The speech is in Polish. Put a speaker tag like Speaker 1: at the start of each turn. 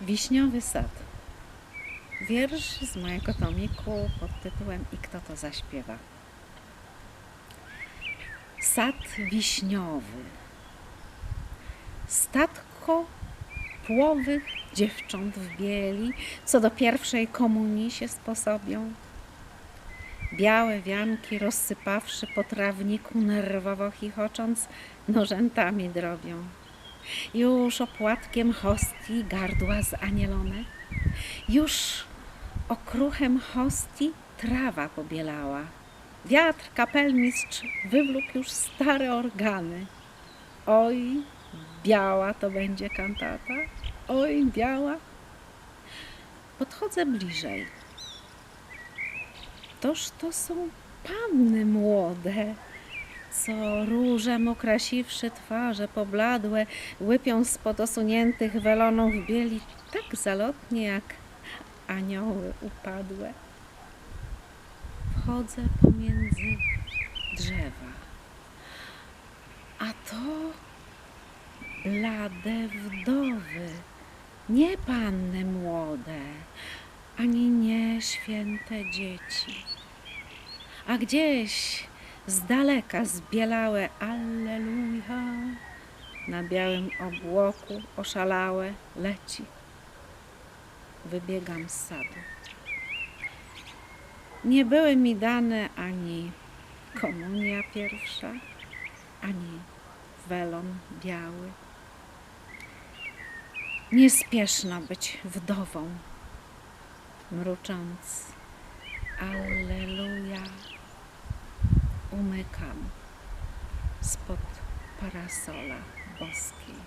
Speaker 1: Wiśniowy sad. Wiersz z mojego tomiku pod tytułem I kto to zaśpiewa? Sad wiśniowy. Statko płowych dziewcząt w bieli, co do pierwszej komunii się sposobią. Białe wianki rozsypawszy po trawniku, nerwowo chichocząc, nożętami drobią. Już opłatkiem hostii gardła zanielone, już okruchem hostii trawa pobielała. Wiatr, kapelmistrz wywlókł już stare organy. Oj, biała to będzie kantata, oj, biała. Podchodzę bliżej. Toż to są panny młode, co różem okrasiwszy twarze pobladłe, łypią spod osuniętych welonów bieli tak zalotnie jak anioły upadłe. Wchodzę pomiędzy drzewa, a to blade wdowy, nie panny młode, ani nie święte dzieci. A gdzieś z daleka zbielałe Alleluja na białym obłoku oszalałe leci. Wybiegam z sadu. Nie były mi dane ani komunia pierwsza, ani welon biały. Niespieszno być wdową, mrucząc Alleluja umykam spod parasola boskiej.